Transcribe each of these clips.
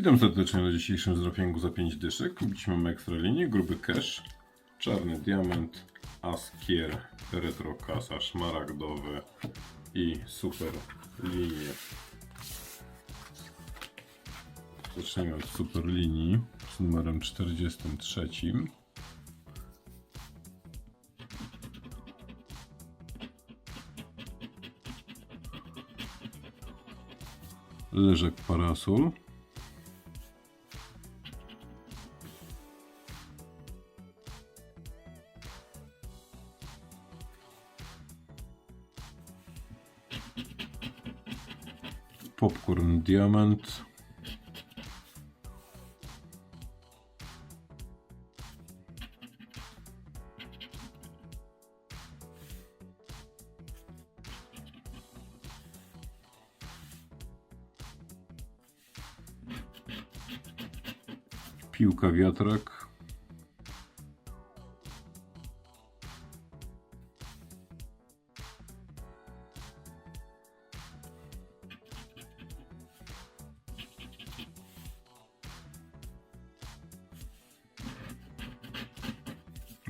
Witam serdecznie na dzisiejszym zdropięgu za 5 dyszek. Dzisiaj mamy ekstra linię, gruby cash, czarny diament, askier, retro kasa, szmaragdowy i super linie. Zaczniemy od super linii z numerem 43. Leżek parasol. Popcorn diament. Piłka wiatrak.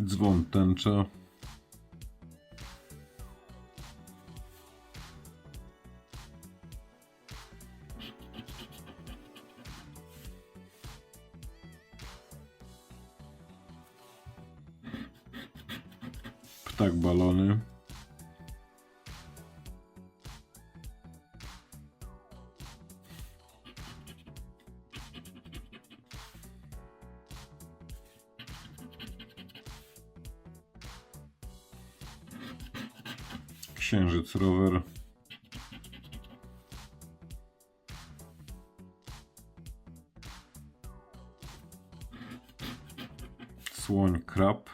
Dzwon tęcza. Ptak balony. Księżyc rower. Słoń krab.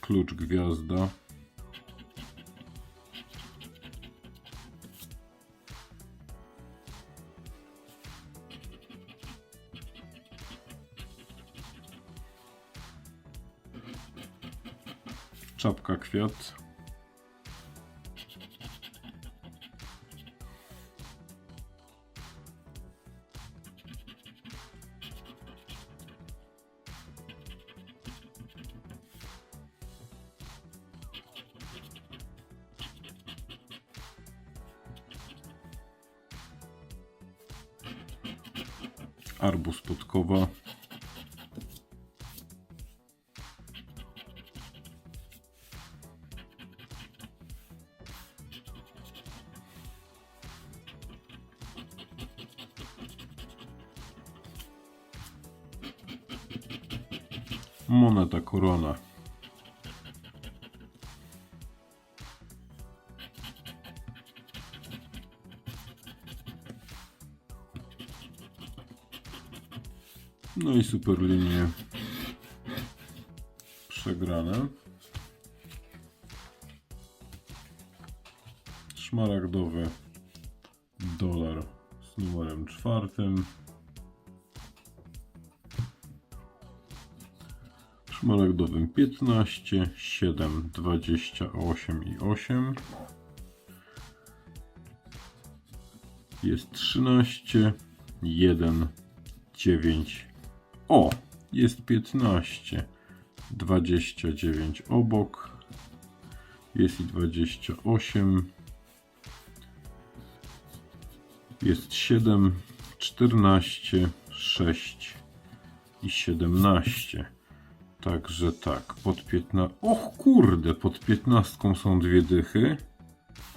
Klucz gwiazda. Czapka kwiat. Arbus podkowa. Moneta korona. No i super linie przegrane. Szmaragdowy dolar z numerem czwartym. Szmaragdowym 15, 7, 28 i 8. Jest 13, 1, 9. O, jest 15, 29 obok. Jest i 28. Jest 7, 14, 6 i 17. Także tak, pod 15. Och kurde, pod 15 są dwie dychy.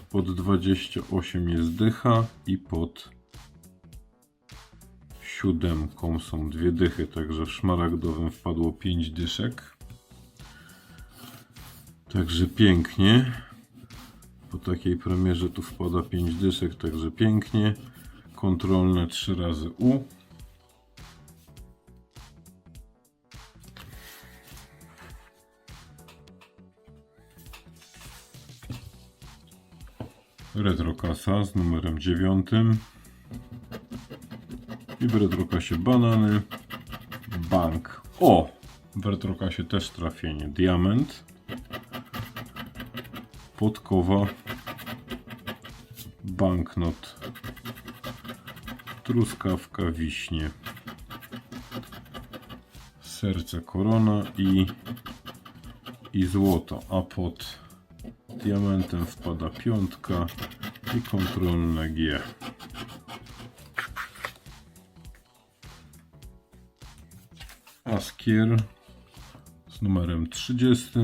Pod 28 jest dycha i pod siódemką są dwie dychy, także w szmaragdowym wpadło 5 dyszek. Także pięknie. Po takiej premierze tu wpada 5 dyszek, także pięknie. Kontrolne 3 razy U. Retrokasa z numerem 9. I w retrokasie banany, bank O! W retrokasie też trafienie. Diament. Podkowa. Banknot. Truskawka, wiśnie. Serce, korona i, i złoto. A pod diamentem wpada piątka i kontrolne G. Askier z numerem 30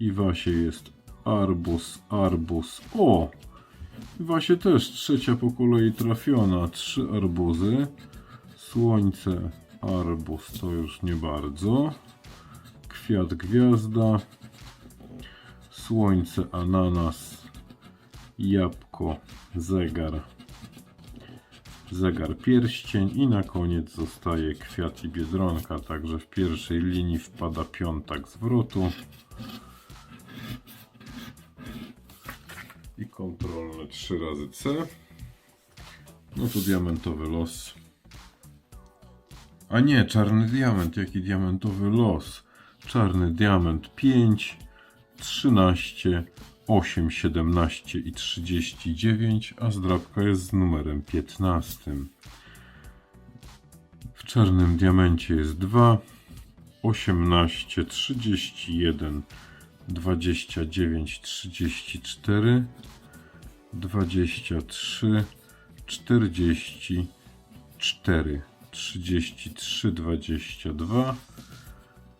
i Wasie jest Arbus, Arbus. O! Wasie też trzecia po kolei trafiona. Trzy arbuzy. Słońce, arbus to już nie bardzo. Kwiat, gwiazda. Słońce, ananas. Jabłko, zegar. Zegar, pierścień i na koniec zostaje kwiat i biedronka. Także w pierwszej linii wpada piątak zwrotu. i kontrolne 3 razy C. No to diamentowy los. A nie, czarny diament. Jaki diamentowy los? Czarny diament 5, 13, 8, 17 i 39, a zdrabka jest z numerem 15. W czarnym diamencie jest 2, 18, 31, 29, 34, 23, 44, 33, 22,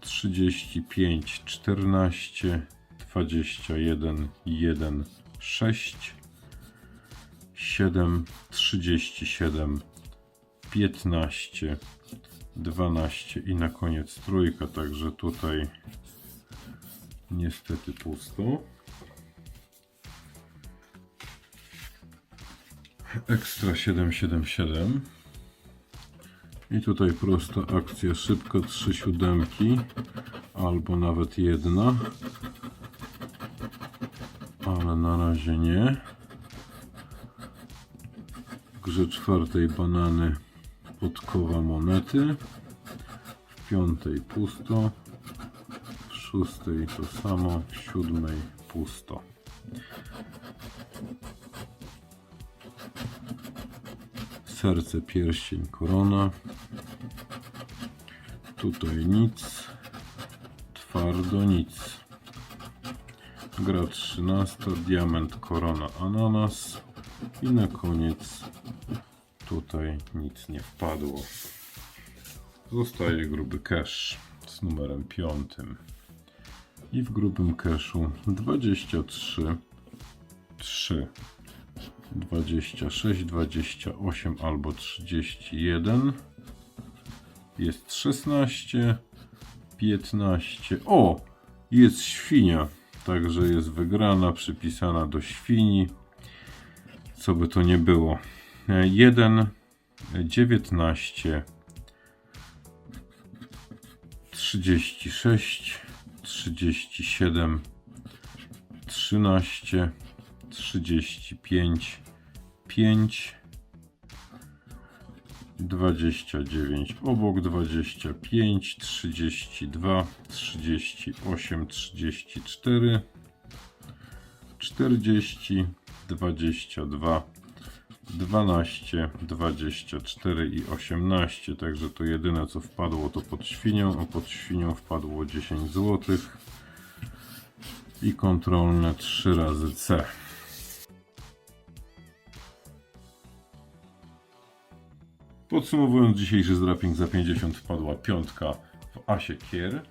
35, 14, 21, 1, 6, 7, 37, 15, 12 i na koniec trójka, także tutaj niestety pusto. Ekstra 777. I tutaj prosta akcja, szybko trzy siódemki, albo nawet jedna. Ale na razie nie. W grze czwartej banany podkowa monety. W piątej pusto. W szóstej to samo. W siódmej pusto. serce, pierścień, korona. Tutaj nic. Twardo nic. Gra 13, diament, korona, ananas. I na koniec tutaj nic nie wpadło. Zostaje gruby cash z numerem 5. I w grubym cashu 23 3 26, 28 albo 31. Jest 16, 15. O! Jest świnia. Także jest wygrana, przypisana do świni. Co by to nie było. 1, 19, 36, 37, 13, 35, 5, 29, obok 25, 32, 38, 34, 40, 22, 12, 24 i 18. Także to jedyne co wpadło to pod świnią, a pod świnią wpadło 10 zł i kontrolne 3 razy C. Podsumowując dzisiejszy zdraping za 50 wpadła piątka w Asie Kier.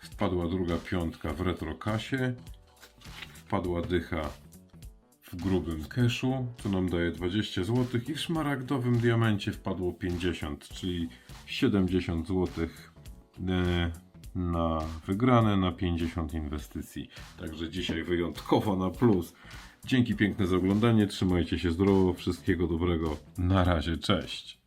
Wpadła druga piątka w Retrokasie. Wpadła dycha w grubym keszu, co nam daje 20 zł i w szmaragdowym diamencie wpadło 50, czyli 70 zł e, na wygrane, na 50 inwestycji. Także dzisiaj wyjątkowo na plus. Dzięki piękne za oglądanie, trzymajcie się zdrowo, wszystkiego dobrego. Na razie, cześć.